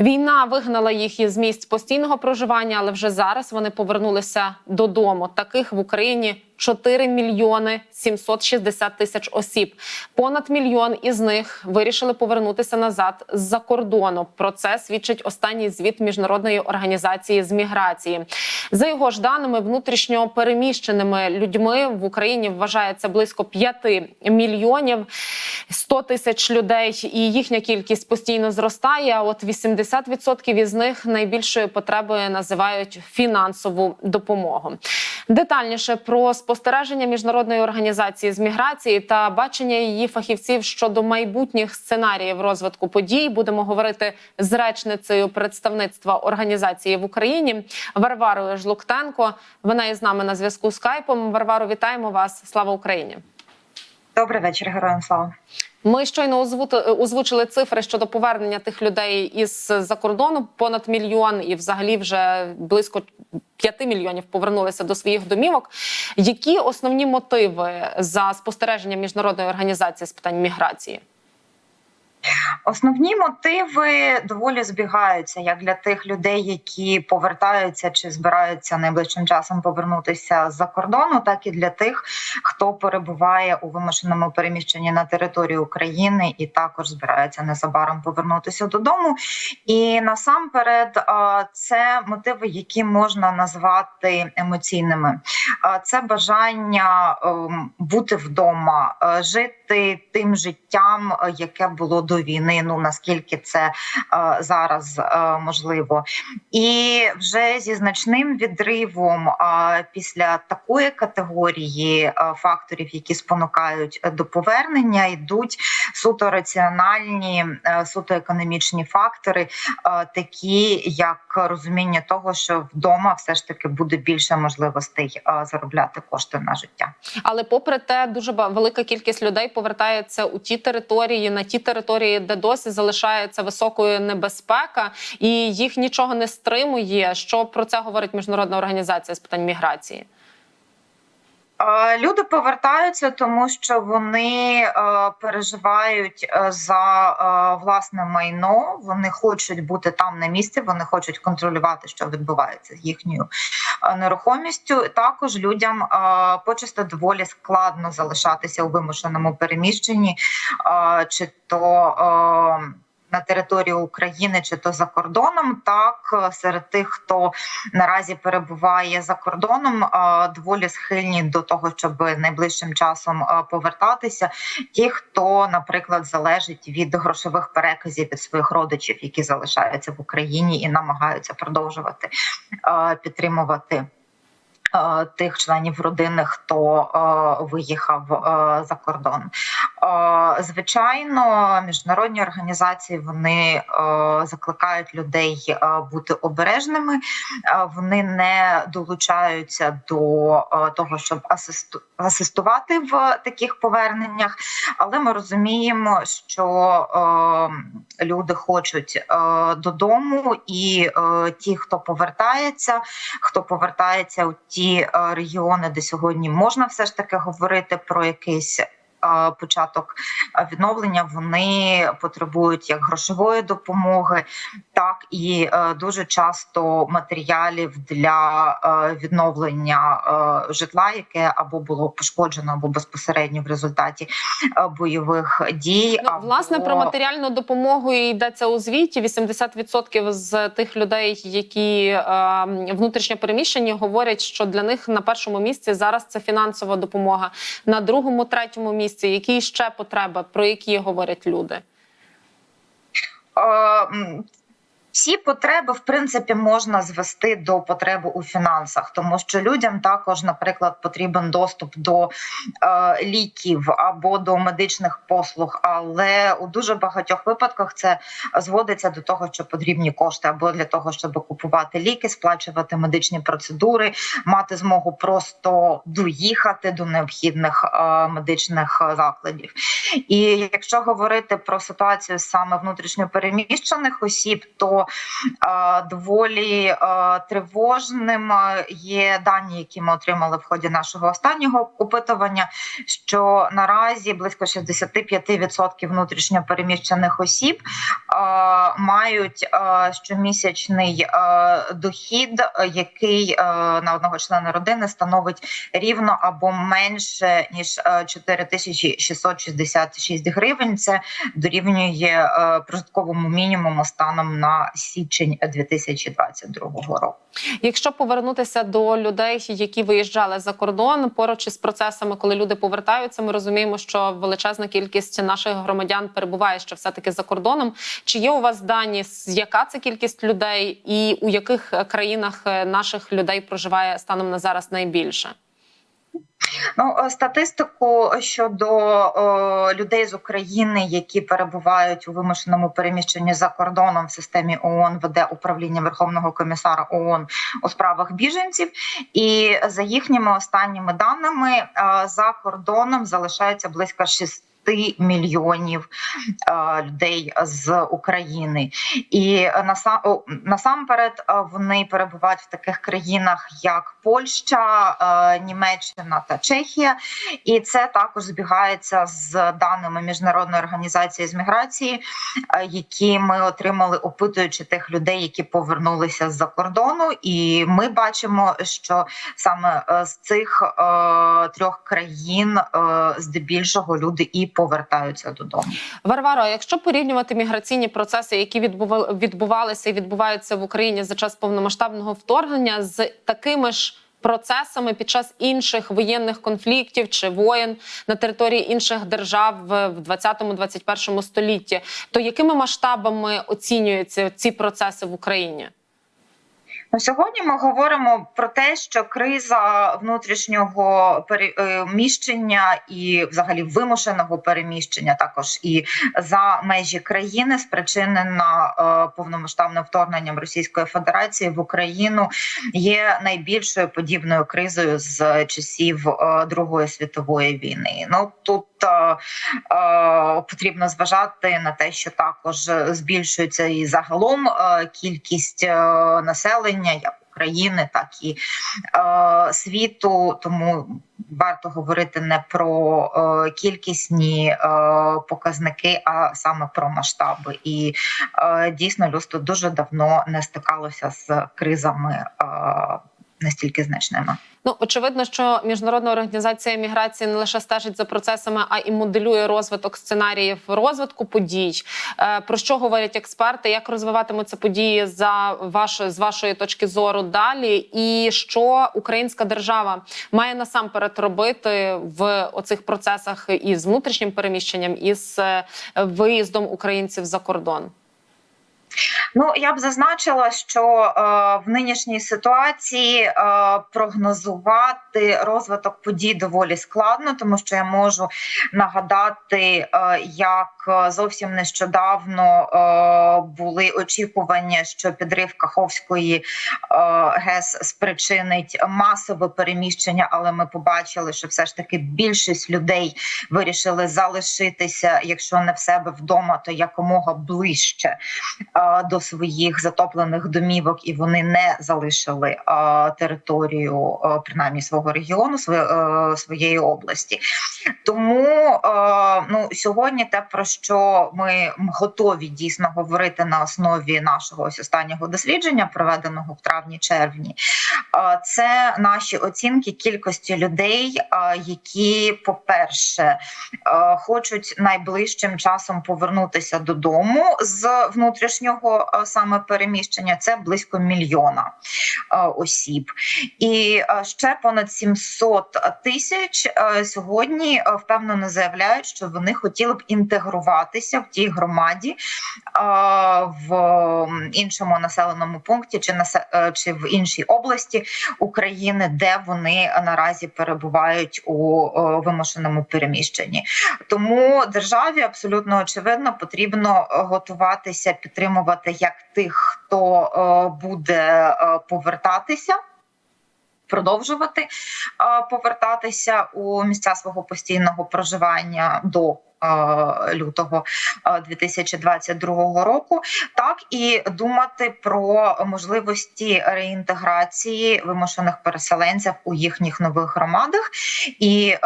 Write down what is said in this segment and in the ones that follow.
Війна вигнала їх із місць постійного проживання, але вже зараз вони повернулися додому. Таких в Україні 4 мільйони 760 тисяч осіб. Понад мільйон із них вирішили повернутися назад з-за кордону. Про це свідчить останній звіт міжнародної організації з міграції. За його ж даними, внутрішньо переміщеними людьми в Україні вважається близько 5 мільйонів 100 тисяч людей, і їхня кількість постійно зростає. А от 80% із них найбільшою потребою називають фінансову допомогу. Детальніше про спостереження міжнародної організації з міграції та бачення її фахівців щодо майбутніх сценаріїв розвитку подій будемо говорити з речницею представництва організації в Україні Варварою Жлуктенко. Вона із нами на зв'язку з Скайпом. Варваро, вітаємо вас! Слава Україні! Добрий вечір, героям слава. Ми щойно озву- озвучили цифри щодо повернення тих людей із за кордону понад мільйон, і взагалі вже близько 5 мільйонів повернулися до своїх домівок. Які основні мотиви за спостереження міжнародної організації з питань міграції? Основні мотиви доволі збігаються як для тих людей, які повертаються чи збираються найближчим часом повернутися з-за кордону, так і для тих, хто перебуває у вимушеному переміщенні на території України і також збирається незабаром повернутися додому. І насамперед, це мотиви, які можна назвати емоційними. Це бажання ем, бути вдома, е, жити тим життям, е, яке було до війни. Ну наскільки це е, зараз е, можливо, і вже зі значним відривом е, після такої категорії е, факторів, які спонукають до повернення, йдуть суто раціональні, е, суто економічні фактори, е, такі як розуміння того, що вдома все ж таки буде більше можливостей е, заробляти кошти на життя. Але попри те, дуже велика кількість людей повертається у ті території, на ті території, де досі залишається високою небезпека, і їх нічого не стримує. Що про це говорить міжнародна організація з питань міграції? Люди повертаються, тому що вони е, переживають е, за е, власне майно. Вони хочуть бути там на місці, вони хочуть контролювати, що відбувається з їхньою нерухомістю. Також людям почасто доволі складно залишатися у вимушеному переміщенні, чи то. На території України чи то за кордоном, так е, серед тих, хто наразі перебуває за кордоном, е, доволі схильні до того, щоб найближчим часом е, повертатися. Ті, хто, наприклад, залежить від грошових переказів від своїх родичів, які залишаються в Україні і намагаються продовжувати підтримувати. Тих членів родини, хто виїхав за кордон, звичайно, міжнародні організації вони закликають людей бути обережними. Вони не долучаються до того, щоб асисту- асистувати в таких поверненнях, але ми розуміємо, що люди хочуть додому, і ті, хто повертається, хто повертається у ті регіони, де сьогодні можна все ж таки говорити про якийсь. Е, Початок відновлення вони потребують як грошової допомоги, так і е, дуже часто матеріалів для е, відновлення житла, яке або було пошкоджено, або безпосередньо в результаті бойових дій. Ну, або... власне про матеріальну допомогу йдеться у звіті. 80% з тих людей, які внутрішньо переміщені, говорять, що для них на першому місці зараз це фінансова допомога. На другому, третьому місці які ще потреби, про які говорять люди? Всі потреби, в принципі, можна звести до потреби у фінансах, тому що людям також, наприклад, потрібен доступ до е, ліків або до медичних послуг. Але у дуже багатьох випадках це зводиться до того, що потрібні кошти або для того, щоб купувати ліки, сплачувати медичні процедури, мати змогу просто доїхати до необхідних е, медичних закладів. І якщо говорити про ситуацію саме внутрішньо переміщених осіб, то доволі е, тривожним е, є дані, які ми отримали в ході нашого останнього опитування. Що наразі близько 65% внутрішньо переміщених осіб е, мають е, щомісячний е, дохід, е, який е, на одного члена родини становить рівно або менше ніж е, 4666 гривень. Це дорівнює е, прожитковому мінімуму станом на січень 2022 року. Якщо повернутися до людей, які виїжджали за кордон, поруч із процесами, коли люди повертаються, ми розуміємо, що величезна кількість наших громадян перебуває ще все таки за кордоном. Чи є у вас дані, яка це кількість людей, і у яких е, країнах е, наших людей проживає станом на зараз найбільше? Ну, е, статистику щодо о, людей з України, які перебувають у вимушеному переміщенні за кордоном в системі ООН, веде управління Верховного комісара ООН у справах біженців. І за їхніми останніми даними е, за кордоном залишається близько 6 мільйонів е, людей з України, і насамперед е, вони перебувають в таких країнах, як Польща, е, Німеччина та Чехія, і це також збігається з даними міжнародної організації з міграції, які ми отримали, опитуючи тих людей, які повернулися з-за кордону. І ми бачимо, що саме з цих трьох країн здебільшого люди і повертаються додому. Варваро, якщо порівнювати міграційні процеси, які відбува- відбувалися і відбуваються в Україні за час повномасштабного вторгнення, з такими ж процесами під час інших воєнних конфліктів чи воєн на території інших держав в 20-21 столітті, то якими масштабами оцінюються ці процеси в Україні? Ну, сьогодні ми говоримо про те, що криза внутрішнього переміщення і, взагалі, вимушеного переміщення, також і за межі країни, спричинена е, повномасштабним вторгненням Російської Федерації в Україну, є найбільшою подібною кризою з часів е, Другої світової війни. Ну тут е, е, потрібно зважати на те, що також збільшується і загалом е, кількість е, населення, як України, так і е, світу. Тому варто говорити не про е, кількісні е, показники, а саме про масштаби. І е, дійсно людство дуже давно не стикалося з кризами е, настільки значними. Ну очевидно, що міжнародна організація міграції не лише стежить за процесами, а і моделює розвиток сценаріїв розвитку подій. Е, Про що говорять експерти? Як розвиватимуться події за ваш, з вашої точки зору далі? І що українська держава має насамперед робити в оцих процесах із внутрішнім переміщенням і з е, виїздом українців за кордон? Ну я б зазначила, що е, в нинішній ситуації е, прогнозувати розвиток подій доволі складно, тому що я можу нагадати, е, як зовсім нещодавно е, були очікування, що підрив Каховської е, ГЕС спричинить масове переміщення, але ми побачили, що все ж таки більшість людей вирішили залишитися, якщо не в себе вдома, то якомога ближче е, до своїх затоплених домівок, і вони не залишили е, територію, е, принаймні свого регіону, своє, е, своєї області. Тому е, ну сьогодні те про що ми готові дійсно говорити на основі нашого ось останнього дослідження, проведеного в травні-червні, це наші оцінки кількості людей, які, по-перше, хочуть найближчим часом повернутися додому з внутрішнього саме переміщення. Це близько мільйона осіб, і ще понад 700 тисяч сьогодні впевнено заявляють, що вони хотіли б інтегруватися в тій громаді в іншому населеному пункті чи е, чи в іншій області України, де вони наразі перебувають у е, вимушеному переміщенні. Тому державі абсолютно очевидно потрібно готуватися підтримувати як тих, хто е, буде повертатися. Продовжувати е, повертатися у місця свого постійного проживання до е, лютого е, 2022 року, так і думати про можливості реінтеграції вимушених переселенців у їхніх нових громадах, і е,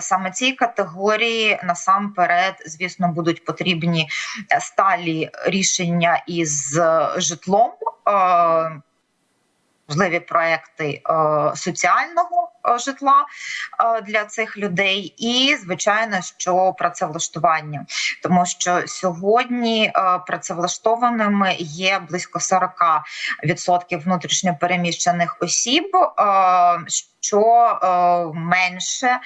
саме цій категорії насамперед, звісно, будуть потрібні сталі рішення із житлом. Е, Можливі проекти е, соціального е, житла е, для цих людей, і звичайно, що працевлаштування, тому що сьогодні працевлаштованими є близько 40% внутрішньо переміщених осіб, що менше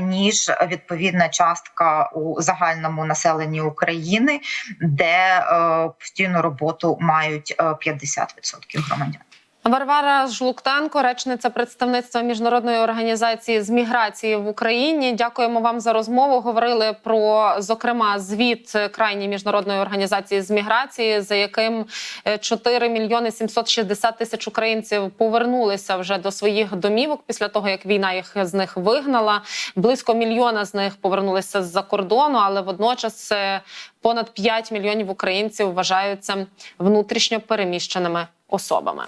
ніж відповідна частка у загальному населенні України, де постійну роботу мають е, 50% громадян. Варвара Жлуктенко, речниця представництва міжнародної організації з міграції в Україні. Дякуємо вам за розмову. Говорили про зокрема звіт крайньої міжнародної організації з міграції, за яким е, 4 мільйони 760 тисяч українців повернулися вже до своїх домівок після того, як війна їх з них вигнала. Близько мільйона з них повернулися з-за кордону, але водночас е, понад 5 мільйонів українців вважаються внутрішньо переміщеними особами.